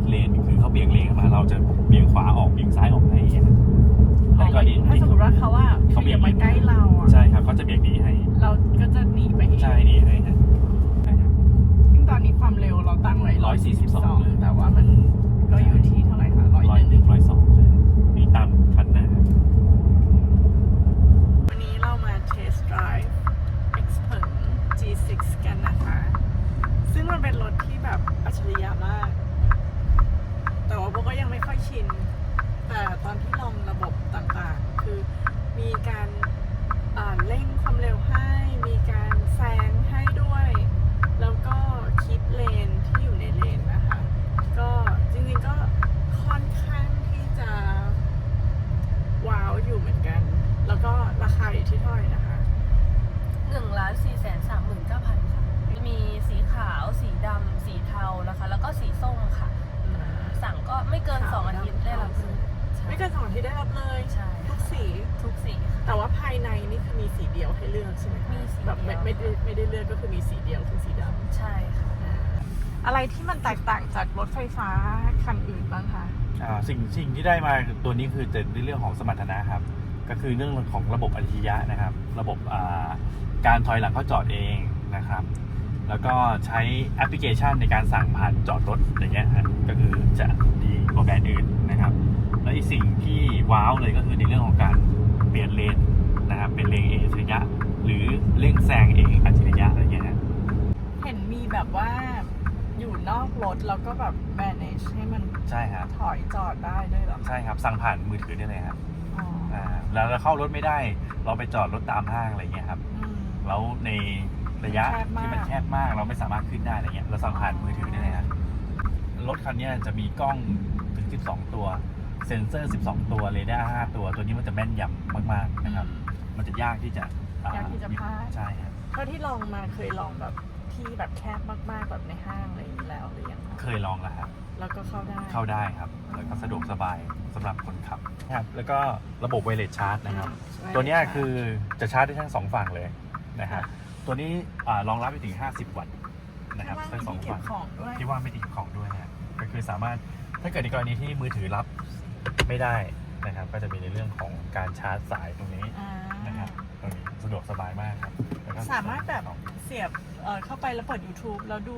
ดเลนคือเขาเบี่ยงเลนเข้ามาเราจะเบี่ยงขวาออกเบี่ยงซ้ายออกให้อย่างเงี้ยแต่กรณีถ้าสมมติว่าเขาว่าเขาเบี่ยงมาใกล้เราอะใช่ครับเขาจะเบี่ยงหนีให้ เราก็จะหนีไปเองใช่หนีให้ฮะใช่ครับซึ่งตอนนี้ความเร็วเราตั้งไว้142เลยแต่ว่ามันก็อยู่ที่เท่าไหร่คะร้อย ร้อย ห ห นึ่ นึ่ ง งร้อยสองใช่ครับมีตามคันหน้า วันนี้เรามาเทสต์ไดรฟ์ Xpeng G6 กันนะคะ ซึ่งมันเป็นรถที่แบบอัจฉริยะมาก แต่ว่าโบก็ยังไม่ค่อยชิน แต่ตอนที่ลองระบบต่างๆ คือมีการอ่าเร่งความเร็วให้ มีการแซงให้ด้วย แล้วก็คิดเลนที่อยู่ในเลนนะคะ ก็จริงๆก็ค่อนข้างที่จะว้าวอยู่เหมือนกัน แล้วก็ราคาอยู่ที่เท่าไหร่นะคะ หนึ่งล้านสี่แสนสามหมื่นเก้าพันค่ะ มีสีขาว สีดำ สีเทานะคะ แล้วก็สีส้มค่ะ สั่งก็ไม่เกินสองอาทิตย์ได้รับเลย ไม่เกินสองที่ได้รับเลย ใช่ ทุกสี ทุกสีค่ะ แต่ว่าภายในนี่คือมีสีเดียวให้เลือกใช่ไหมคะ มีสีเดียว แบบไม่ไม่ได้ไม่ได้เลือกก็คือมีสีเดียวคือสีดำ ใช่ค่ะ อะไรที่มันแตกต่างจากรถไฟฟ้าคันอื่นบ้างคะ อ่าสิ่งสิ่ง ที่ได้มาตัวนี้คือจะในเรื่องของสมรรถนะครับ ก็คือเรื่องของระบบอัจฉริยะนะครับ ระบบการถอยหลังเข้าจอดเองนะครับ แล้วก็ใช้แอปพลิเคชันในการสั่งผ่านจอดรถอย่างเงี้ยก็คือจะดีกว่าแบรนด์อื่นนะครับ แล้วอีกสิ่งที่ว้าวเลยก็คือในเรื่องของการเปลี่ยนเลนนะครับเป็นเลนเองอัจฉริยะ หรือเร่งแซงเองอัจฉริยะอะไรเงี้ยเห็นมีแบบว่าอยู่นอกรถแล้วก็แบบ ให้มันใช่ครับ ถอยจอดได้ด้วยเหรอใช่ครับ สั่งผ่านมือถือได้เลยครับอ๋ออ่าแล้วเราเข้ารถไม่ได้ เราไปจอดรถตามห้างอะไรเงี้ยครับ อืม แล้วในระยะแคบมาก ที่มันแคบมาก เราไม่สามารถขึ้นได้อะไรเงี้ยเราสั่งผ่านมือถือได้เลยครับรถคันเนี้ยจะมีกล้องถึง 12 ตัว เซ็นเซอร์ 12 ตัวเรดาร์5ตัว ตัวนี้มันจะแม่นยำมากๆนะครับ มันจะยากที่จะอ่ยากที่จะพลาด ใช่ครับเท่าที่ลองมาเคยลองแบบที่แบบแคบมากๆแบบในห้างอะไรอย่างนี้แล้วหรือยังคะเคยลองแล้วครับ แล้วก็เข้าได้ เข้าได้ครับ แล้วก็สะดวกสบายสำหรับคนขับครับแล้วก็ระบบไวเลสชาร์จนะครับ ตัวเนี้ยคือจะชาร์จได้ทั้งสองฝั่งเลยนะครับตัวนี้อ่ารองรับไปถึง 50 วัตต์นะครับที่ทั้งสว่าองมีที่เก็ฝั่บงของด้วยที่ว่าไม่ติดของด้วยนะก็คือสามารถถ้าเกิดในกรณีที่มือถือรับไม่ได้นะครับ ก็จะมีในเรื่องของการชาร์จสายตรงนี้อ่านะครับตรงนี้สะดวกสบายมากครับแล้วก็สามารถแบบเสียบเอ่อเข้าไปแล้วเปิด YouTube แล้วดู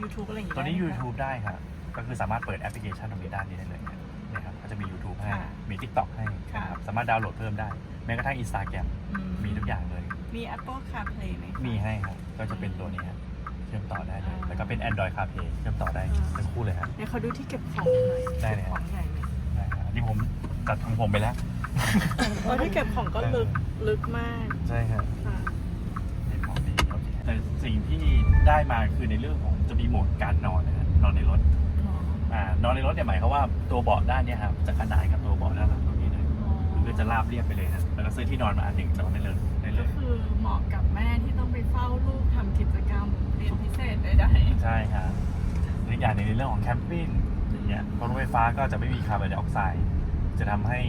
YouTube อะไรอย่างเงี้ยตัวนี้ได้ไหมคะ YouTube ได้ครับ ก็คือสามารถเปิดแอปพลิเคชันตรงนี้ด้านนี้ได้เลยครับนะครับก็จะมี YouTube ให้ ค่ะมี TikTok ให้ค่ะ นะครับสามารถดาวน์โหลดเพิ่มได้ แม้กระทั่ง Instagram อืมีทุกอย่างเลย มี Apple CarPlay ไหมคะ มีให้ครับก็จะเป็นตัวนี้ครับเชื่อมต่อได้เลยอ่าแล้วก็เป็น Android CarPlay เชื่อมต่อได้อ่าทั้งคู่เลยครับ เดี๋ยวเขาดูที่เก็บของหน่อยได้เลยก็บของใหญ่ไหมได้ครับอันนี่ผมจัดของผมไปแล้วเออที่เก็บของก็ลึกลึกมากใช่ครับ ค่ะ เป็นของดีโอเคแต่สิ่งที่ได้มาคือในเรื่องของจะมีโหมดการนอนนะครับนอนในรถ อ๋ออ่านอนในรถเนี่ยหมายความว่าตัวเบาะด้านเนี้ครับจะขนานกับตัวเบาะด้านหลังตรงนี้เลยอ๋อคือจะราบเรียบไปเลยนะแล้วก็ซื้อที่นอนมาอันหนึ่งนอนได้เลยได้เลก็ย คือเหมาะกับแม่ที่ต้องไปเฝ้าลูกทำกิจกรรมเรียนพิเศษใดใช่ครับและอีกอย่างหนึ่งในเรื่องของแคมปิ้งอย่างเงี้ยเพราะรถไฟฟ้าก็จะไม่มีคาร์บอนไดออกไซด์จะทำให้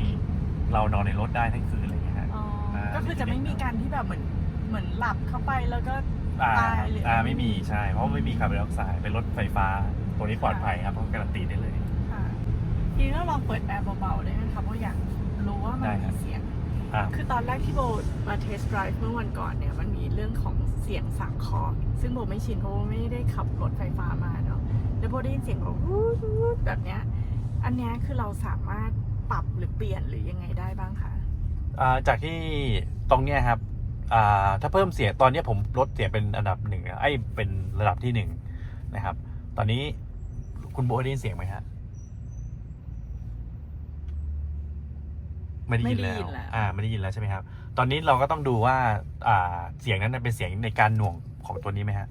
เรานอนในรถได้ทั้งคืนอะไรอย่างเงี้ยฮะๆอ๋ออ่าก็คือจะไม่มีการที่แบบเหมือนเหมือนหลับเข้าไปแล้วก็ อ่าตายหรืออ่อ่าไม่มีใช่ เพราะว่าไม่มีคาร์บอนไดออกไซด์เป็นรถไฟฟ้า ตัวนี้ปลอดภัยครับเพราะการันตีได้เลย ค่ะทีนี้เราลองเปิดแอร์เบาๆได้ไหมคะเพราะอยากรู้ว่ามันได้ครัมีบ เสียง อ่าคือตอนแรกที่โบมาเทสต์ไดรฟ์เมื่อวันก่อนเนี่ยมันมีเรื่องของเสียงสังเคอซึ่งโบไม่ชินเพราะว่าไม่ได้ขับรถไฟฟ้ามาเนาะแล้วโบได้ยินเสียงแบบวูดวูดแบบเนี้ยอันเนี้ยคือเราสามารถปรับหรือเปลี่ยนหรือยังไงได้บ้างคะ อ่าจากที่ตรงเนี้ยครับอ่าถ้าเพิ่มเสียงตอนเนี้ยผมลดเสียงเป็นอันดับหนึ่งไอ้ยเป็นระดับที่หนึ่งนะครับ ตอนนี้ คุณโบได้ยินเสียงไหมฮะไม่ได้ยินแล้ว อ่า ไม่ได้ยินแล้วใช่ไหมครับ ตอนนี้เราก็ต้องดูว่า อ่า เสียงนั้นนะเป็นเสียงในการหน่วงของตัวนี้ไหมฮะ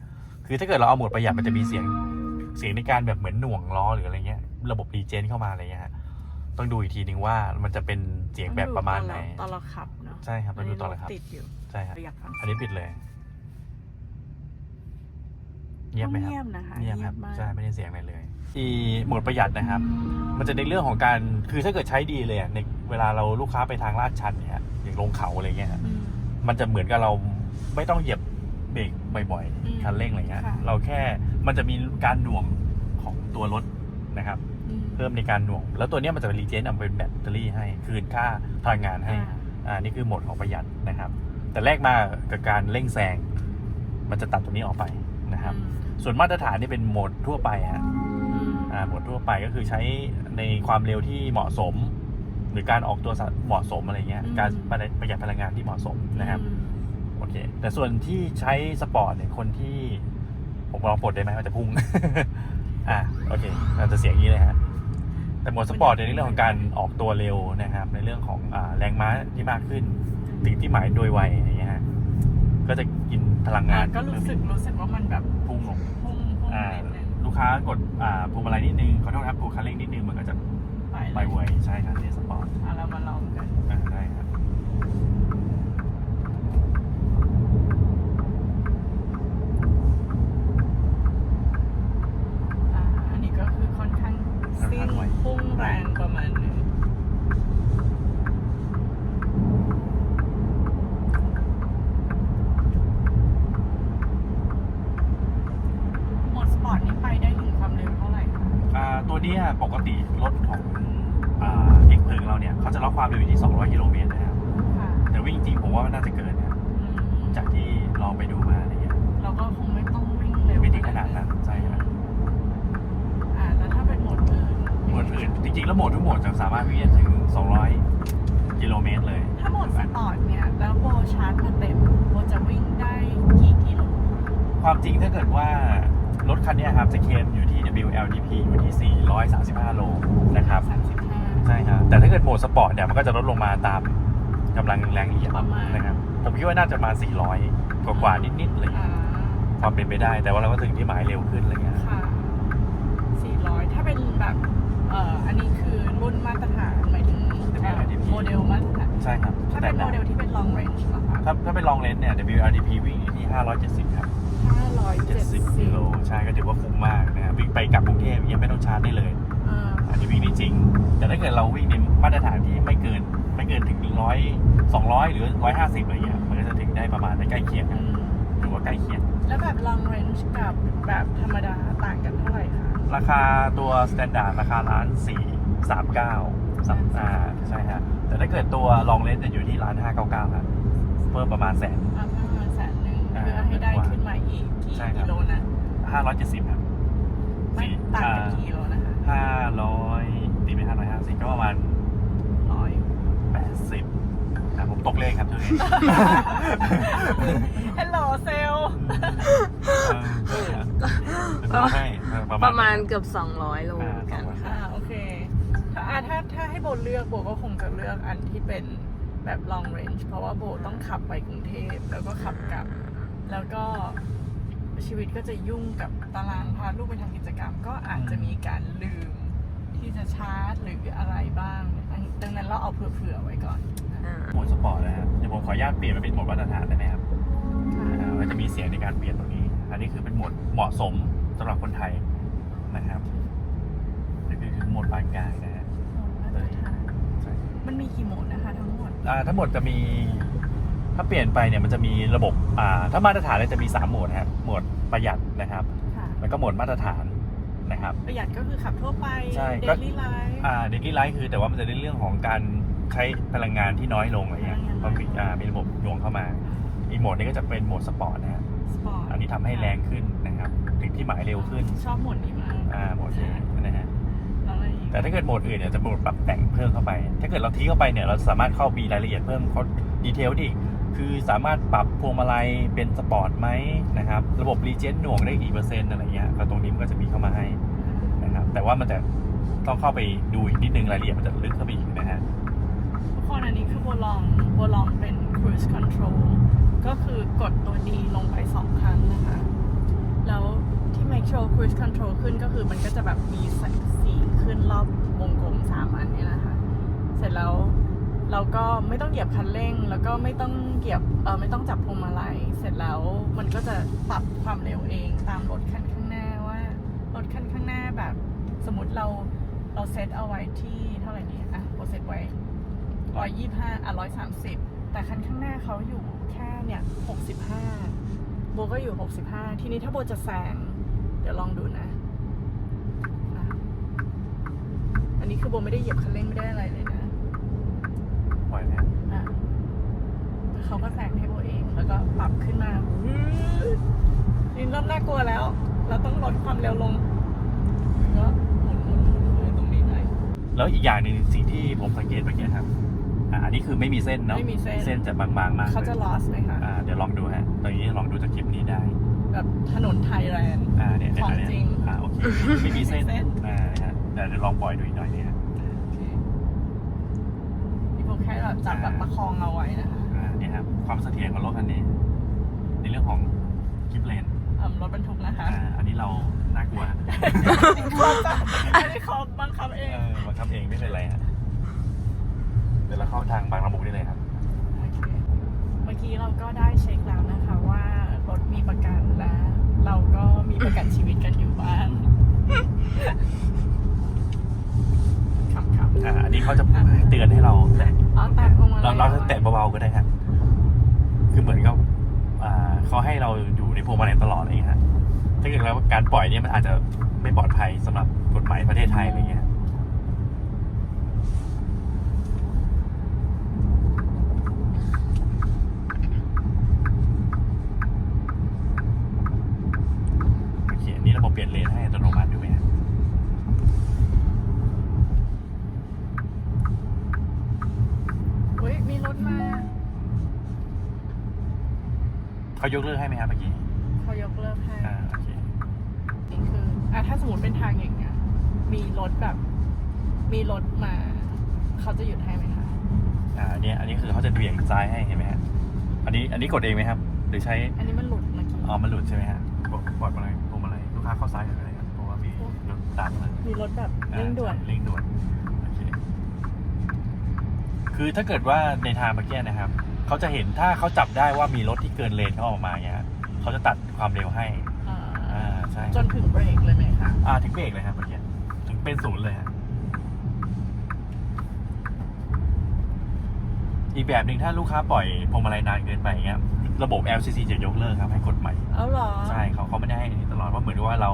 คือถ้าเกิดเราเอาโหมดประหยัดมันจะมีเสียง เสียงในการแบบเหมือนหน่วงล้อหรืออะไรเงี้ย ระบบรีเจนเข้ามาอะไรเงี้ยฮะ ต้องดูอีกทีนึงว่ามันจะเป็นเสียงแบบประมาณไหน ตอนเราขับเนาะใช่ครับต้องดูตอนเลยครับ ติดอยู่ใช่ครับเราอยากฟังอันนี้ปิดเลย เงียบไหมครับ เงียบนะคะเงียบครับ มาก ใช่ ไม่ได้เสียงอะไรเลย อีโหมดประหยัดนะครับ มันจะในเรื่องของการคือถ้าเกิดใช้ดีเลยอะในเวลาเราลูกค้าไปทางลาดชันเนี่ยอย่างลงเขาอะไรเงี้ยฮะอืมมันจะเหมือนกับเราไม่ต้องเหยียบเบรกบ่อยอืมๆคันเร่งอะไรเงี้ยค่ะเราแค่มันจะมีการหน่วงของตัวรถนะครับ เพิ่มในการหน่วง แล้วตัวเนี้ยมันจะรีเจนเอาเป็นแบตเตอรี่ให้ คืนค่าพลังงานให้อ่าอ่านี่คือโหมดของประหยัดนะครับ แต่แรกมากับการเร่งแซงมันจะตัดตัวนี้ออกไปนะครับ ส่วนมาตรฐานนี่เป็นโหมดทั่วไปฮะ อืมอ่าโหมดทั่วไปก็คือใช้ในความเร็วที่เหมาะสม หรือการออกตัวเหมาะสมอะไรเงี้ย การประหยัดพลังงานที่เหมาะสมนะครับอืมโอเค แต่ส่วนที่ใช้สปอร์ตเนี่ยคนที่ผมลองปลดได้ไหมมันจะพุ่ง อ่าโอเคเราจะเสียงอย่างนี้เลยฮะแต่โหมดสปอร์ตเนี่ยในเรื่องของการออกตัวเร็วนะครับ ในเรื่องของอ่าแรงม้าที่มากขึ้น ถึงที่หมายโดยไวอย่างเงี้ยฮะก็จะกินพลังงาอ่านก็รู้สึกรู้สึกว่ามันแบบพุ่งลงพุ่งพุ่งอ่านิดนึง ลูกค้ากดอ่าพวงมาลัยนิดนึงขอโทษครับกดคันเร่งนิดนึงมันก็จะไปไปไวใช่ครับเนี่ยสปอร์ตอะเรามาลองกัน อ่าได้ครับอ่าอันนี้ก็คือค่อนข้างซิ่งพุ่งแรงประมาณหนึงโหมดสปอร์ตนี่ไปได้ถึงความเร็วเท่าไหร่คะ อ่าตัวเนี้ย ปกติรถของอ่าเอกเพิงเราเนี่ยเขาจะล็อกความเร็วอยู่ที่ 200 กิโลเมตรนะครับ ค่ะแต่วิ่งจริงผมว่ามันน่าจะเกินนะครับอืมจากที่ลองไปดูมาอะไรเงี้ยเราก็คงไม่ต้องวิ่งเร็วไม่ถึงขนาดนั้นใช่ครับอ่าแล้วถ้าเป็นโหมดอื่นโหมดอื่นจริงๆแล้วโหมดทุกโหมดจะสามารถวิ่งได้ถึง 200 กิโลเมตรเลย ถ้าโหมดสปอร์ตเนี่ย แล้วโบชาร์จมาเต็มโบจะวิ่งได้กี่กิโลความจริงถ้าเกิดว่ารถคันเนี้ยครับจะเคลมอยู่ที่ WLTP อยู่ที่ 435 โลนะครับสามสิบห้าใช่ครับแต่ถ้าเกิดโหมดสปอร์ตเนี่ยมันก็จะลดลงมาตามกำลังแรงเหยียบประมาณ นะครับ ผมคิดว่าน่าจะมา 400 กว่าๆนิดๆเลยอ่าความเป็นไปได้ แต่ว่าเราก็ถึงที่หมายเร็วขึ้นอะไรเงี้ยค่ะสี่ร้อยถ้าเป็นแบบเอ่ออันนี้คือรุ่นมาตรฐานหมายถึงเอ่อโมเดลมาตรฐานใช่ครับถ้าเป็นโมเดลที่เป็น long range เหรอคะถ้าถ้าเป็นลองเลนเนี่ย WLTP วิ่งอยู่ที่ 570 ครับ ห้าร้อยเจ็ดสิบ70กิโล ใช่ก็ถือว่าคุ้มมากนะครับ วิ่งไปกลับกรุงเทพยังไม่ต้องชาร์จได้เลยเอออันนี้วิ่งได้จริง แต่ถ้าเกิดเราวิ่งในมาตรฐานที่ไม่เกิน ไม่เกินถึงร้อยสองร้อยหรือร้อยห้าสิบอะไรเงี้ยมันก็จะถึงได้ประมาณใกล้เคียงอืกันมถือว่าใกล้เคียง แล้วแบบ long range กับแบบธรรมดาต่างกันเท่าไหร่คะ ราคาตัวสแตนดาร์ดราคาล้านสี่สามเก้าสามอ่าใช่ฮะแต่ถ้าเกิดตัวลองเลนจะอยู่ที่ล้านห้าเก้าเก้าครับเพิ่มประมาณแสน อ่าประมาณแสนหนึ่งอ่าเพื่อให้ได้ขึ้นมาอีกกี่ใช่ครับกิโลนะห้าร้อยเจ็ดสิบครับไม่ ต่างกันกี่กิโลนะคะห้าร้อยตีไปห้าร้อยห้าสิบก็ประมาณร้อยแปดสิบนะผมตกเลขครับทุกทีฮัลโหลเซลให้ประมาณเกือบ 200 โลอ่าเหมือนกันประมาณค่ะอ่าโอเค ถ้าอ่าถ้าถ้าให้โบเลือกโบก็คงจะเลือกอันที่เป็นแบบ long range เพราะว่าโบต้องขับไปกรุงเทพแล้วก็ขับกลับ แล้วก็ชีวิตก็จะยุ่งกับ ตารางพาลูกไปทำกิจกรรม ก็อาจจะมีการลืมที่จะชาร์จหรืออะไรบ้างอันดังนั้นเราเอาเผื่อๆไว้ก่อนอ่าโหมดสปอร์ตนะฮะเดี๋ยวผมขออนุญาตเปลี่ยนมาเป็นโหมดมาตรฐานได้ไหมครับอ่ามันจะมีเสียงในการเปลี่ยนตรงนี้ อันนี้คือเป็นโหมดเหมาะสมสำหรับคนไทยนะครับนี่คือคือโหมดปานกลางนะฮะ มาตรฐานใช่ มันมีกี่โหมดนะคะทั้งหมดอ่าทั้งหมดจะมีถ้าเปลี่ยนไปเนี่ยมันจะมีระบบอ่าถ้ามาตรฐานเนี่ยจะมีสามโหมดนะครับโหมดประหยัดนะครับค่ะ แล้วก็โหมดมาตรฐานนะครับ ประหยัดก็คือขับทั่วไปใช่ก็ daily life อ่าเดลี่ไลท์คือแต่ว่ามันจะในเรื่องของการใช้พลังงานที่น้อยลงอะไรเงี้ยเพราะมีอ่ามีระบบหน่วงเข้ามา อีกโหมดนี้ก็จะเป็นโหมดสปอร์ตนะฮะสปอร์ตอันนี้ทำให้แรงขึ้นนะครับถึงที่หมายเร็วขึ้นชอบโหมดนี้มากอ่าโหมดนี้นะฮะแล้วอะไรอีกแต่ถ้าเกิดโหมดอื่นเนี่ยจะโหมดปรับแต่งเพิ่มเข้าไป ถ้าเกิดเราทิ้งเข้าไปเนี่ยเราสามารถเข้ามีรายละเอียดเพิ่มเขาดีเทลดิ คือสามารถปรับพวงมาลัยเป็นสปอร์ตไหมนะครับ ระบบรีเจนหน่วงได้กี่เปอร์เซ็นต์อะไรเงี้ยก็ตรงนี้มันก็จะมีเข้ามาให้นะครับ แต่ว่ามันจะต้องเข้าไปดูอีกนิดนึงรายละเอียดมันจะลึกเข้าไปอีกนะฮะทุกคนอันนี้คือโบลองโบลองเป็น cruise control ก็คือกดตัวดีลงไปสองครั้งนะคะ แล้วที่ make sure cruise control ขึ้นก็คือมันก็จะแบบมีสีขึ้นรอบวงกลมสามอันนี้นะคะ เสร็จแล้ว เราก็ไม่ต้องเหยียบคันเร่ง แล้วก็ไม่ต้องเหยียบเออไม่ต้องจับพวงมาลัยเสร็จแล้วมันก็จะปรับความเร็วเองตามรถคันข้างหน้าว่ารถคันข้างหน้าแบบ สมมติเราเราเซตเอาไว้ที่เท่าไหร่นี่อะโบเซตไว้ร้อยยี่ห้าอะร้อยสามสิบแต่คันข้างหน้าเขาอยู่แค่เนี่ยหกสิบห้าโบก็อยู่หกสิบห้าทีนี้ถ้าโบจะแซงเดี๋ยวลองดูนะอะนนี้คือโบไม่ได้เหยียบคันเร่งไม่ได้อะไรเลย อยแล้วอะแล้วเขาก็แซงให้โบเอง แล้วก็ปรับขึ้นมาอื้อนี่เริ่มน่ากลัวแล้ว เราต้องลดความเร็วลงแล้วหมุนหมุนหมุนหมุนตรงนี้หน่อย แล้วอีกอย่างหนึ่งสิ่งที่ผมสังเกตเมื่อกี้ครับอ่าอันนี้คือไม่มีเส้นเนาะไม่มีเส้นเส้นจะบางๆมากเขาจะลย lost ไหมคะ อ่าเดี๋ยวลองดูฮะตรงนี้ลองดูจากคลิปนี้ได้ แบบถนนไทยแลนด์ อ่าเนี่ยเนี่ยของเนี่ยจริง อ่าโอเคไม่มีเส้นไม่มีเส้นอ่านะฮะแต่เดี๋ยวลองปล่อยดูอีกหน่อยเนี่ยฮะ โอเคนี่ผมแค่แบบ จับแบบประคองเอาไว้นะคะ อ่าเนี่ยครับความเสถียรของรถคันนี้ ในเรื่องของคลิปเลนอ่ารถบรรทุกนะคะ อ่าอันนี้เราน่ากลัวเขาจะไม่ได้เขาบังคับเอเอง อบังคับเองไม่เป็นไรฮะเดี๋ยวเราเข้าทางบางละมุงได้เลยครับโอเคเมื่อกี้เราก็ได้เช็คแล้วนะคะว่ารถมีประกันและเราก็มีประกันชีวิตกันอยู่บ้างครับครับ อ่าอันนี้เขาจะเตือนให้เราแตะอ๋อแตะพวงมาลัยเราเราจะแตะเบาๆก็ได้ครับคือเหมือนกับอ่าเขาให้เราอยู่ในพวงมาลัยตลอดอะไรอย่างเงี้ยฮะถ้าเกิดแล้วการปล่อยเนี่ยมันอาจจะไม่ปลอดภัยสำหรับกฎหมายประเทศไทยอะไรเงี้ยโอเคอันนี้ระบบเปลี่ยนเลนให้อัตโนมัติ เขายกเลิกให้ไหมครับเมื่อกี้เขายกเลิกให้อ่าโอเคนี่คืออะถ้าสมมติเป็นทางอย่างเงี้ยมีรถแบบ มีรถมาเขาจะหยุดให้ไหมคะอ่าอันนี้อันนี้คือเขาจะเบี่ยงซ้ายให้เห็นไหมฮะอันนี้อันนี้กดเองไหมครับ หรือใช้อันนี้มันหลุดเมื่อกี้อ๋อมันหลุดใช่ไหมฮะกดปล่อยมาเลยพวงมาลัยลูกค้าเข้าซ้ายหน่อยก็ได้ครับเพราะว่ามีรถตามมามีรถแบบเร่งด่วน อ่าเร่งด่วนโอเคคือถ้าเกิดว่าในทางเมื่อกี้นะครับ เขาจะเห็นถ้าเขาจับได้ว่ามีรถที่เกินเลนเขาออกมาเนี่ยฮะเขาจะตัดความเร็วให้อ่าอ่าใช่จนถึงเบรกเลยไหมคะอ่าถึงเบรกเลยครับเมื่อกี้ถึงเป็นศูนย์เลยฮะอีกแบบหนึ่งถ้าลูกค้าปล่อยพวงมาลัยนานเกินไปอย่างเงี้ยระบบ LCC จะยกเลิกครับให้กดใหม่ เอาเหรอใช่เขาเขาไม่ได้ให้อันนี้ตลอดเพราะเหมือนกับว่าเรา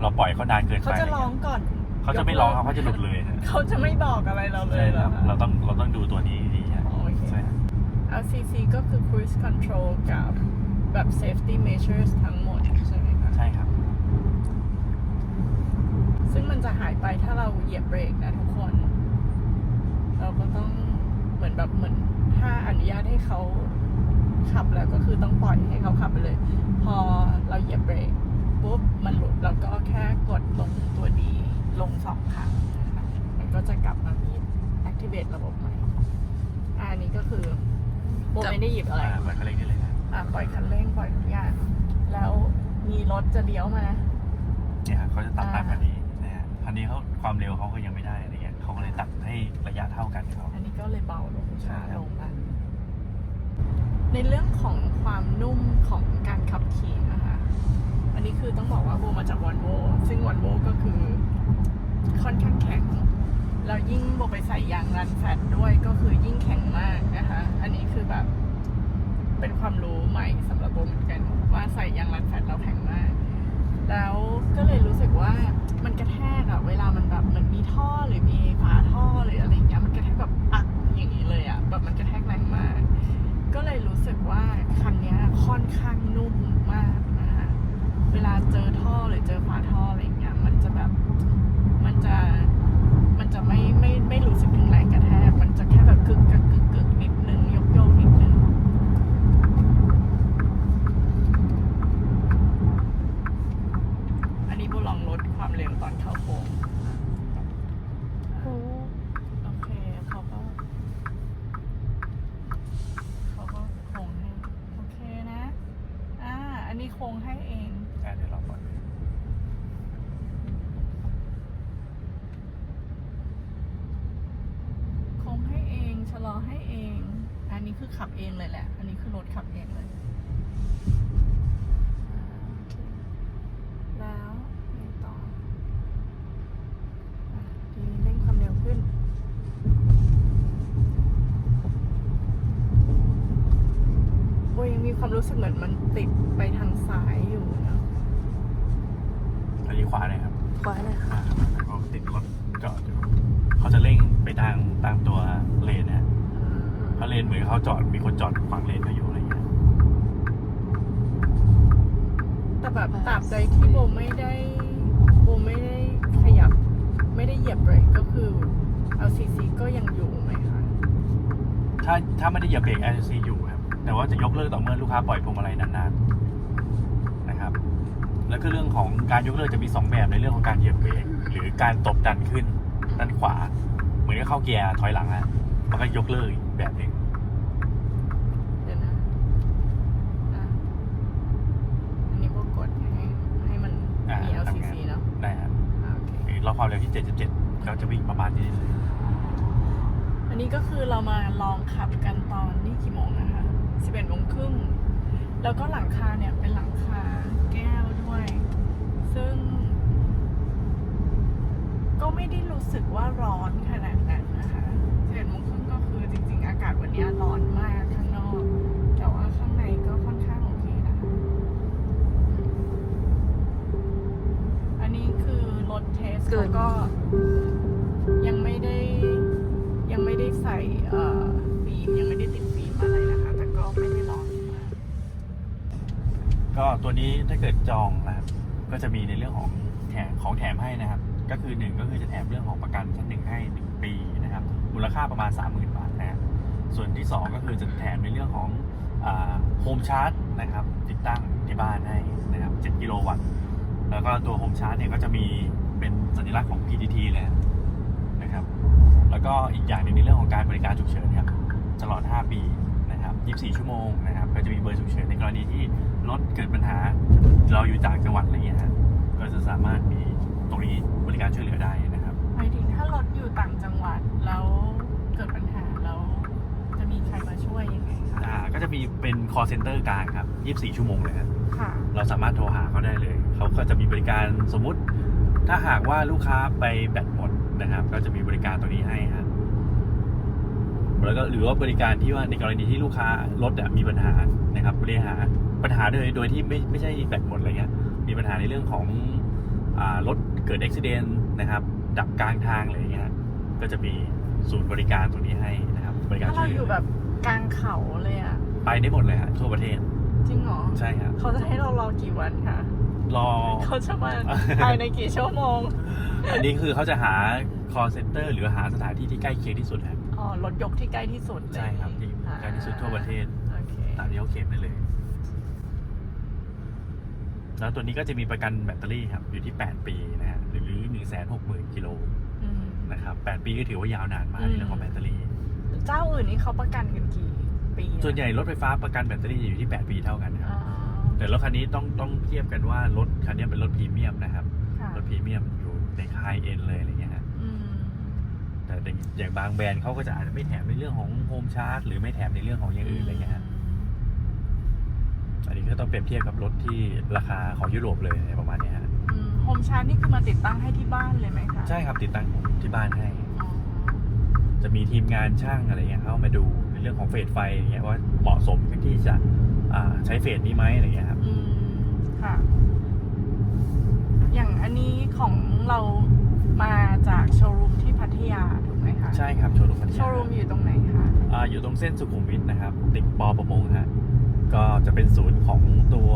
เราปล่อยเขานานเกินไปเขาจะร้องก่อนเขาจะไม่ร้องครับเขาจะหลุดเลยฮะ เขาจะไม่บอกอะไรเราเลใช่ยเหครรัอบคะ เราต้องเราต้องดูตัวนี้ดีๆฮะ โอเค ใช่ครับ LCC ก็คือ cruise control กับแบบ safety measures ทั้งหมดใช่ไหมคะ ใช่ครับ ซึ่งมันจะหายไปถ้าเราเหยียบเบรกนะทุกคน เราก็ต้องเหมือนแบบเหมือนถ้าอนุญาตให้เขาขับแล้วก็คือต้องปล่อยให้เขาขับไปเลย พอเราเหยียบเบรกปุ๊บมันหลุดเราก็แค่กดลงตัวดีลงสองครั้งนะคะมันก็จะกลับมามี activate ระบบใหม่อะอันนี้ก็คือ โบไม่ได้หยิบอะไร อ่าปล่อยเขาเร่งได้เลยนะอะปล่อยคันเร่งปล่อยทุกอย่างแล้วมีรถจะเลี้ยวมา เนี่ยครับเขาจะตัดอ่าตามคันนี้นะฮะคันนี้เขาความเร็วเขาก็ยังไม่ได้อะไรเงี้ยเขาก็เลยตัดให้ระยะเท่ากันเขา อันนี้ก็เลยเบาลงใช่ ช้าลงละในเรื่องของความนุ่มของการขับขี่นะคะ อันนี้คือต้องบอกว่าโบมาจากวอลโวซึ่งวอลโวก็คือค่อนข้างแข็ง แล้วยิ่งโบไปใส่ยางรันแฟตด้วยก็คือยิ่งแข็งมากนะคะ อันนี้คือแบบเป็นความรู้ใหม่สำหรับโบเหมือนกันว่าใส่ยางรันแฟตเราแข็งมาก แล้วก็เลยรู้สึกว่ามันกระแทกอะเวลามันแบบมันมีท่อหรือมีฝาท่อหรืออะไรเงี้ยมันกระแทกแบบอักอย่างนี้เลยอะแบบมันกระแทกแรงมาก ก็เลยรู้สึกว่าคันเนี้ยค่อนข้างนุ่มมากนะคะเวลาเจอท่อหรือเจอฝาท่ออะไรเงี้ยมันจะแบบมันจะ มันจะไม่ไม่ไม่รู้สึกถึง มีความรู้สึกเหมือนมันติดไปทางซ้ายอยู่นะอันนี้ขวาเลยครับขวาเลยค่ะเขาติดรถจอดอยู่เขาจะเร่งไปทางตามตัวเลนนะเพราะเลนเหมือนเขาจอดมีคนจอดขวางเลนเขาอยู่อะไรอย่างเงี้ยแต่แบบตราบใดที่โบไม่ได้โบไม่ได้ขยับ ไม่ได้เหยียบเบรกก็คือเอาซีซีก็ยังอยู่ไหมคะถ้าถ้าไม่ได้เหยียบเบรกไอซีอยู่ แต่ว่าจะยกเลิกต่อเมื่อลูกค้าปล่อยพวงมาลัยนานๆนะครับ แล้วก็เรื่องของการยกเลิกจะมีสองแบบในเรื่องของการเหยียบเบรกหรือการตบดันขึ้นด้านขวา เหมือนกับเข้าเกียร์ถอยหลังอะมันก็ยกเลิกอีกแบบหนึ่งเดี๋ยวนะอะอันนี้โบกดให้ให้มันมี LCC เนาะได้ครับอ่าโอเครอบความเร็วที่ 77เขาจะวิ่งประมาณนี้เลยอันนี้ก็คือเรามาลองขับกันตอนนี่กี่โมงนะคะ 11โมงครึ่งแล้วก็หลังคาเนี่ยเป็นหลังคาแก้วด้วย ซึ่ง ก็ไม่ได้รู้สึกว่าร้อนขนาดนั้นนะคะ11โมงครึ่งก็คือจริง ๆ อากาศวันนี้ร้อนมากข้างนอก แต่ว่าข้างในก็ค่อนข้างโอเคนะคะ อันนี้คือรถเทสเกิเขานก็ ก็ตัวนี้ถ้าเกิดจองนะครับก็จะมีในเรื่องของแถมของแถมให้นะครับ ก็คือหนึ่งก็คือจะแถมเรื่องของประกันชั้นหนึ่งให้หนึ่งปีนะครับมูลค่าประมาณ 30,000 บาทนะส่วนที่สองก็คือจะแถมในเรื่องของโฮมชาร์จนะครับ ติดตั้งที่บ้านให้นะครับ 7 กิโลวัตต์ แล้วก็ตัวโฮมชาร์จเนี่ยก็จะมีเป็นสัญลักษณ์ของ PTT เลยนะครับ แล้วก็อีกอย่างหนึงในเรื่องของการบริการฉุกเฉินครับตลอด 5 ปี 24 ชั่วโมงนะครับก็จะมีเบอร์ฉุกเฉินในกรณีที่รถเกิดปัญหา เราอยู่ต่างจังหวัดอะไรเงี้ยฮะก็จะสามารถมีตรงนี้บริการช่วยเหลือได้นะครับ หมายถึงถ้ารถอยู่ต่างจังหวัดแล้วเกิดปัญหาแล้วจะมีใครมาช่วยยังไงคะอ่าก็จะมีเป็น call center กลางครับ 24 ชั่วโมงเลยครับค่ะเราสามารถโทรหาเขาได้เลย เขาก็จะมีบริการสมมุติ ถ้าหากว่าลูกค้าไปแบตหมดนะครับ ก็จะมีบริการตัวนี้ให้ครับ แล้วก็หรือว่าบริการที่ว่าในกรณีที่ลูกค้ารถอะมีปัญหานะครับบริหารปัญหาโดยโดยที่ไม่ไม่ใช่แบตหมดอะไรเงี้ยมีปัญหาในเรื่องของอ่ารถเกิดอุบิเหตุนะครับ ดับกลางทางอะไรอย่างเงี้ยก็จะมีศูนย์บริการตัวนี้ให้นะครับบริการถ้าช่เราวยเหอลืยู่แบบกลางเขาเลยอะไปได้หมดเลยฮะทั่วประเทศจริงเหรอใช่ครับเขาจะให้เรารอกี่วันคะรอเขาจะมาภายในกี่ชั่วโมง อันนี้คือเขาจะหา call center หรือหาสถานที่ที่ใกล้เคียงที่สุดครับอ๋อ รถยกที่ใกล้ที่สุดเลยใช่ครับที่ใกล้ที่สุดทั่วประเทศโอเคตามที่เขาเข็มได้เลย แล้วตัวนี้ก็จะมีประกันแบตเตอรี่ครับ อยู่ที่ 8 ปีนะฮะหรือ160,000กิโลอืม นะครับ8ปีก็ถือว่ายาวนานมากอืม ในเรื่องของแบตเตอรี่ เจ้าอื่นนี่เขาประกันกันกี่ปีอะส่วนใหญ่รถไฟฟ้าประกันแบตเตอรี่อยู่ที่ 8 ปีเท่ากันคอ๋รับ อแต่รถคันนี้ต้องต้องเทียบกันว่ารถคันนี้เป็นรถพรีเมียมนะครับ ค่ะรถพรีเมียมอยู่ในไฮเอ็นเลยอะไรเงี้ยฮะอืม แต่อย่างบางแบรนด์เขาก็จะอาจจะไม่แถมในเรื่องของโฮมชาร์จหรือไม่แถมในเรื่องของอย่างอื่นอะไรเงี้ยฮะอันนี้ก็ต้องเปรียบเทียบกับรถที่ราคาของยุโรปเลยประมาณเนี้ยฮะอืมโฮมชาร์จนี่คือมาติดตั้งให้ที่บ้านเลยไหมคะใช่ครับติดตั้งที่บ้านให้อ๋อจะมีทีมงานช่างอะไรเงี้ยเข้ามาดูในเรื่องของเฟสไฟอย่างเงี้ยว่าเหมาะสมที่จะอ่าใช้เฟสนี้ไหมอะไรเงี้ยครับอืมค่ะ อย่างอันนี้ของเรามาจากโชว์รูมที่พัทยาถูกไหม คะใช่ครับโชว์รูมพัทโชยาว์รูมอยู่ตรงไหนคะอ่าอยู่ตรงเส้นสุขุมวิทนะครับ ติดปอประมงฮะก็จะเป็นศูนย์ของตัว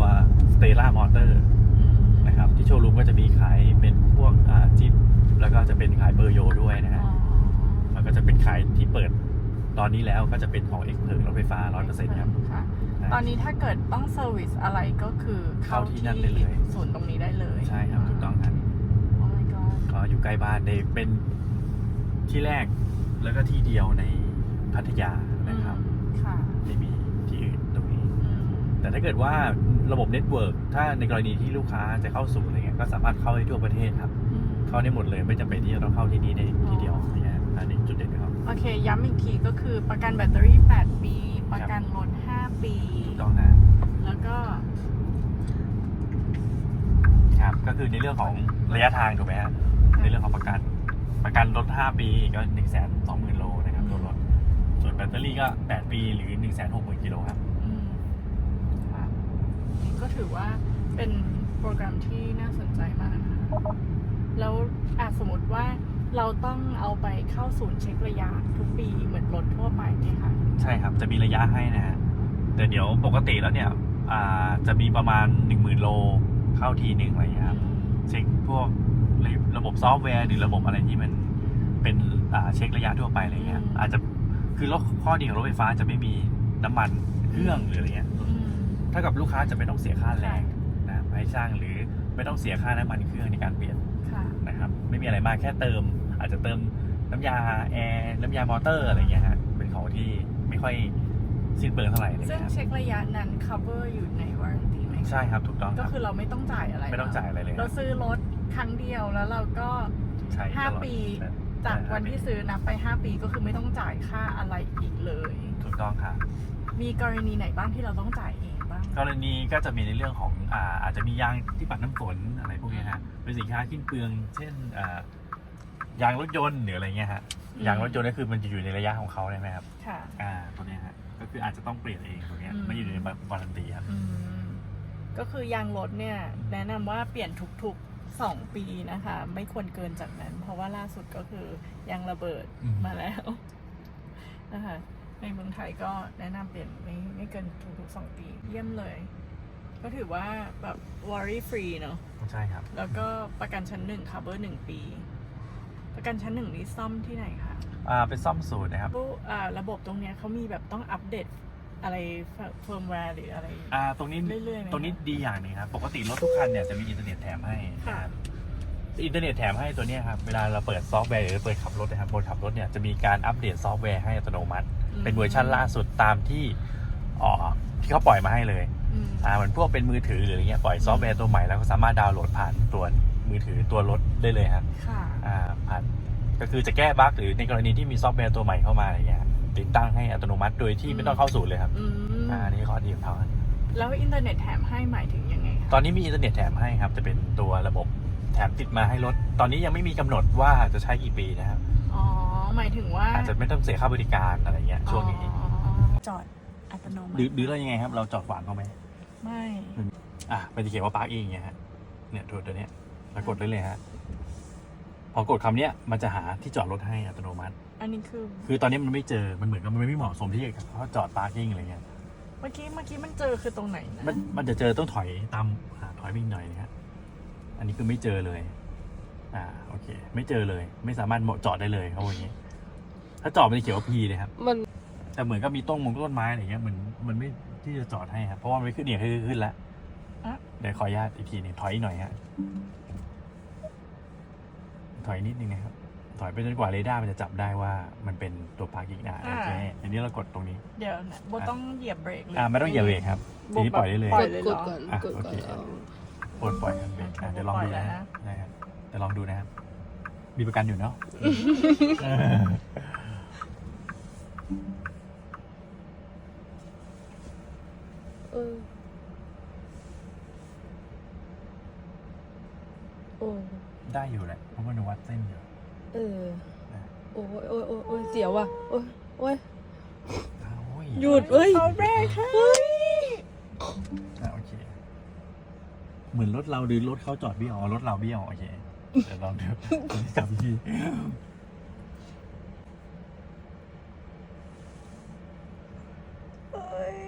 สเตล่ามอเตอร์อืมนะครับที่โชว์รูมก็จะมีขายเป็นพวกอ่าจิ๊บแล้วก็จะเป็นขายเบอร์โยด้วยนะอ๋ฮะอมันก็จะเป็นขายที่เปิดตอนนี้แล้วก็จะเป็นของเอ็กเพรถไฟฟ้า 100%ครับ ค่ะ ตอนนี้ถ้าเกิดต้องเซอร์วิสอะไรก็คือเข้าที่นั่นได้เลยศูนย์ตรงนี้ได้เลยใช่ครับถูกต้องครับ โอ้ my god ก็อยู่ใกล้บ้านในเป็น ที่แรกแล้วก็ที่เดียวในพัทยานะครับอืมค่ะไม่มีที่อื่นตรงนี้อืมแต่ถ้าเกิดว่าระบบเน็ตเวิร์กถ้าในกรณีที่ลูกค้าจะเข้าสู่อะไรเงี้ยก็สามารถเข้าได้ทั่วประเทศครับอืมเข้าได้หมดเลยไม่จำเป็นที่จะต้องเข้าที่นี่ได้ทีเดียวอย่างเงี้ยอันนี้จุดเด่นนะครับโอเค ย้ำอีกทีก็คือประกันแบตเตอรี่ 8 ปี ประกันรถ 5 ปีถูกต้องนะแล้วก็ครับก็คือในเรื่องของระยะทางถูกไหมฮะในเรื่องของประกัน ประกันรถ 5 ปีก็1 2 0 0 0 0โลนะครับตัวรถ ส่วนแบตเตอรี่ก็ 8 ปีหรือ1 6 0 0 0 0กิโลครับ อืมค่ะนี่ก็ถือว่าเป็นโปรแกรมที่น่าสนใจมากนะคะแล้วอาจสมมติว่าเราต้องเอาไปเข้าศูนย์เช็คระยะทุกปีเหมือนรถทั่วไปไหมคะใช่ครับ จะมีระยะให้นะฮะแต่เดี๋ยวปกติแล้วเนี่ย อ่า จะมีประมาณ 1 0,000 โลเข้าทีหนึ่งอะไรอย่างเงี้ยครับ เช็คพวก ระบบซอฟต์แวร์หรือระบบอะไรที่มันเป็นอ่าเช็คระยะทั่วไปอะไรเงี้ยอืมอาจจะคือรถข้อดีของรถไฟฟ้าจะไม่มีน้ำมันเครื่องหรืออะไรเงี้ยอืมถ้ากับลูกค้าจะไม่ต้องเสียค่าแรงนะให้ช่างหรือไม่ต้องเสียค่าน้ำมันเครื่องในการเปลี่ยนค่ะนะครับไม่มีอะไรมากแค่เติม อาจจะเติมน้ำยาแอร์น้ำยามอเตอร์อะไรเงี้ยฮะเป็นของที่ไม่ค่อยสิ้นเปลืองเท่าไหร่อะไรซึ่งเงี้ยครับเช็คระยะนั้น cover อยู่ใน warranty ไหมคะใช่ครับถูกต้องคก็รับคือเราไม่ต้องจ่ายอะไร ไม่ต้องจ่ายอะไรเลยคเรารับซื้อรถ ครั้งเดียวแล้วเราก็ใช้ตลอดห้าปีจากวันที่ซื้อนับไป 5 ปีก็คือไม่ต้องจ่ายค่าอะไรอีกเลย ถูกต้องครับมีกรณีไหนบ้างที่เราต้องจ่ายเองบ้าง กรณีก็จะมีในเรื่องของอ่าอาจจะมียางที่ปัดน้ำฝนอะไรพวกเนี้ยฮะเป็นสินค้าขึ้นเปลือง เช่นอ่ายางรถยนต์หรืออะไรเงี้ยฮะอืม ยางรถยนต์ก็คือมันจะอยู่ในระยะของเขาใช่ไหมครับค่ะ อ่าตัวเนี้ยฮะก็คืออาจจะต้องเปลี่ยนเองตัวเนี้ยอืม ไม่อยู่ในวารันตีครับ อืมก็คือยางรถเนี่ย แนะนำว่าเปลี่ยนทุกๆ 2 ปีนะคะ ไม่ควรเกินจากนั้น เพราะว่าล่าสุดก็คือยางระเบิดอืมมาแล้วนะคะในเมืองไทยก็แนะนำเปลี่ยนไม่ไม่เกินทุกๆ2ปี เยี่ยมเลย ก็ถือว่าแบบ worry free เนอะใช่ครับ แล้วก็ประกันชั้นหนึ่ง cover หนึ่งปี ประกันชั้นหนึ่งนี้ซ่อมที่ไหนคะอ่าเป็นซ่อมสูตรนะครับระบบอ่าระบบตรงเนี้ยเขามีแบบต้องอัปเดต อะไรเฟิร์มแวร์หรืออะไร อ่าตรงนี้เรื่อยๆไหม ตรงนี้ดีอย่างหนึงครับปกติรถทุกคันเนี่ยจะมีอินเทอร์เน็ตแถมให้ค่ะนะครับอินเทอร์เน็ตแถมให้ตัวเนี้ยครับเวลาเราเปิดซอฟต์แวร์หรือเปิดขับรถนะครับบนขับรถเนี่ยจะมีการอัปเดตซอฟต์แวร์ให้อัตโนมัติ เป็นเวอร์ชันล่าสุดตามที่อ๋อที่เขาปล่อยมาให้เลยอืมอ่าเหมือนพวกเป็นมือถือหรืออะไรเงี้ยปล่อยซอฟต์แวร์ตัวใหม่แล้วก็สามารถดาวน์โหลดผ่านตัวมือถือตัวรถได้เลยครับค่ะ อ่าผ่านก็คือจะแก้บั๊กหรือในกรณีที่มีซอฟต์แวร์ตัวใหม่เข้ามาอะไรเงี้ย ติดตั้งให้อัตโนมัติโดยที่ไม่ต้องเข้าศูนย์เลยครับอืมอ่าอันนี่ข้อดีของเขาครับแล้วอินเทอร์เน็ตแถมให้หมายถึงยังไงคะตอนนี้มีอินเทอร์เน็ตแถมให้ครับจะเป็นตัวระบบแถมติดมาให้รถ ตอนนี้ยังไม่มีกำหนดว่าจะใช้กี่ปีนะครับอ๋อหมายถึงว่าอาจจะไม่ต้องเสียค่าบริการอะไรเงี้ยช่วงนี้ อ๋อจอดอัตโนมัหรือติหรือเรายังไงครับ เราจอดขวางเขาไหมไม่อะมันจะเขียนว่า park เองเงี้ยฮะเนี่ยตัวตัวเนี้ยเรากดได้เลยฮะพอกดคำเนี้ยมันจะหาที่จอดรถให้อัตโนมัติ อันนี้คือ คือตอนนี้มันไม่เจอ มันเหมือนกับมันไม่เหมาะสมที่จะเขาจอด parking อะไรเงี้ย เมื่อกี้เมื่อกี้มันเจอคือตรงไหนนะมันมันจะเจอต้องถอยตามอ่าถอยไปอีกหน่อยนะฮะอันนี้คือไม่เจอเลย อ่า โอเค ไม่เจอเลย ไม่สามารถเหมาะจอดได้เลยเขาอย่างนี้ ถ้าจอดมันจะเขียวว่า P เลยครับ มันแต่เหมือนกับมีต้นมงต้นไม้อะไรเงี้ยมันมันไม่ที่จะจอดให้ครับ เพราะว่ามันไม่ขึ้นเนี่ยคือขึ้นแล้วอะเดี๋ยวขออนุญาตอีกทีหนึงถอยอีกหน่อยฮะ ถอยนิดนึงนะครับ ถอยไปจนกว่าเรดาร์มันจะจับได้ว่ามันเป็นตัวพาร์กิ้งนะโอเคอันนี้เรากดตรงนี้ เดี๋ยวนะโบต้องเหยียบเบรกหรือ่าไม่ต้องเหยียบเบรกครับทีนี้ปล่อยได้เลย ปล่กอยดเลยกเหรดอก่อนอะกดโอก่เคอนเอาปลดปล่อยครับเบรกอะเดี๋ยวลองดูนะปล่อยแล้วนะได้ครับเดี๋ยวลองดูนะครับ มีประกันอยู่เนาะเออเออโอ้ได้อยู่แหละเพราะมันวัดเส้นอยู่ เออ โอ้ยโอ้ยโอ้ยโอ้ยเสียวว่ะ โอ้ยโอ้ยอ้าวโอ้หยุดเอ้ย เขาเบรกให้อะโอเค เหมือนรถเราหรือรถเขาจอดเบี้ยวอ๋อรถเราเบี้ยวโอเคเดี๋ยวลองดูจับที่เฮ้ย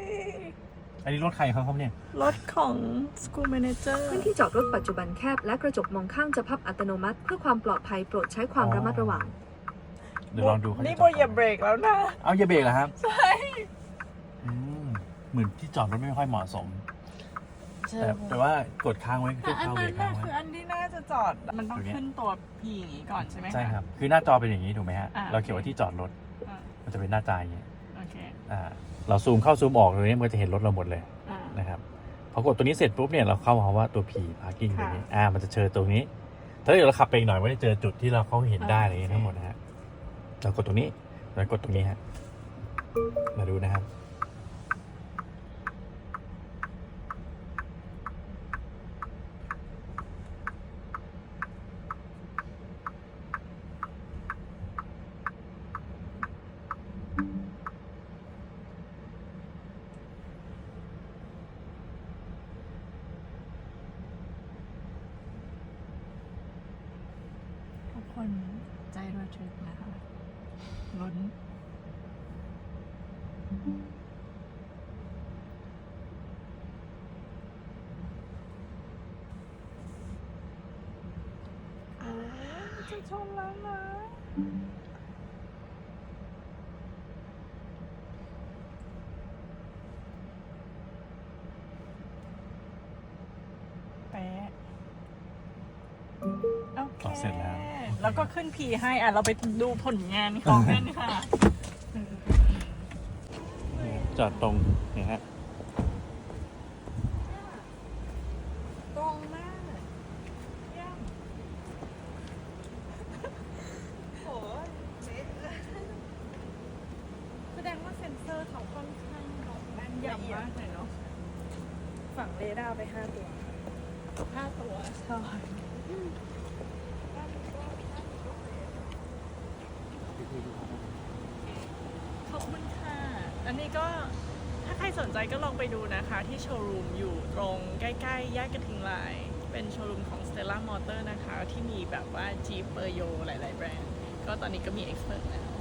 อันนี้รถใครเขาครับเนี่ย รถของ School Manager พื้นที่จอดรถปัจจุบันแคบ และกระจกมองข้างจะพับอัตโนมัติ เพื่อความปลอดภัยโปรดใช้ความอ๋อระมัดระวัง เดี๋ยวลองดูเขาจะนี่จโบอดเหยียบเบรกแล้วนะ เอาอย่าเบรกเหรอครับ ใช่ อืมเหมือนที่จอดรถไม่ค่อยเหมาะสมใช่แต่แต่ว่ากดค้างไว้แต่คืออันเข้าเบรนั้นกค้างไว้น่ะคืออันที่น่าจะจอด มันต้องตัวเนี้ย ขึ้นตัว P อย่างนี้ก่อนใช่ไหมะ ใช่ครับ คือหน้าจอเป็นอย่างนี้ถูกไหมฮะ อ่าเราเขียนว่าที่จอดรถ อ่ามันจะเป็นหน้าจออย่างนี้โอเคอ่า เราซูมเข้าซูมออกตรงนี้มันก็จะเห็นรถเราหมดเลยอ่านะครับพอกดตัวนี้เสร็จปุ๊บเนี่ยเราเข้ามาว่าตัว P parking ตรงนี้อ่ามันจะเจอตรงนี้ ถ้าเกิดเราขับไปอีกหน่อยมันจะเจอจุดที่เราเขาเห็นได้อะไรอย่างเงี้ยทั้งหมดนะฮะเรากดตรงนี้แล้วกดตรงนี้ฮะมาดูนะครับ ชนแล้วนะแปะโอเคเสร็จแล้ว แล้วก็ขึ้นพีให้อะ เราไปดูผลงานของกันค่ะ จอดตรงนี่ฮะ ตอนนี้ก็มีเอ็กซ์เพรสแล้ว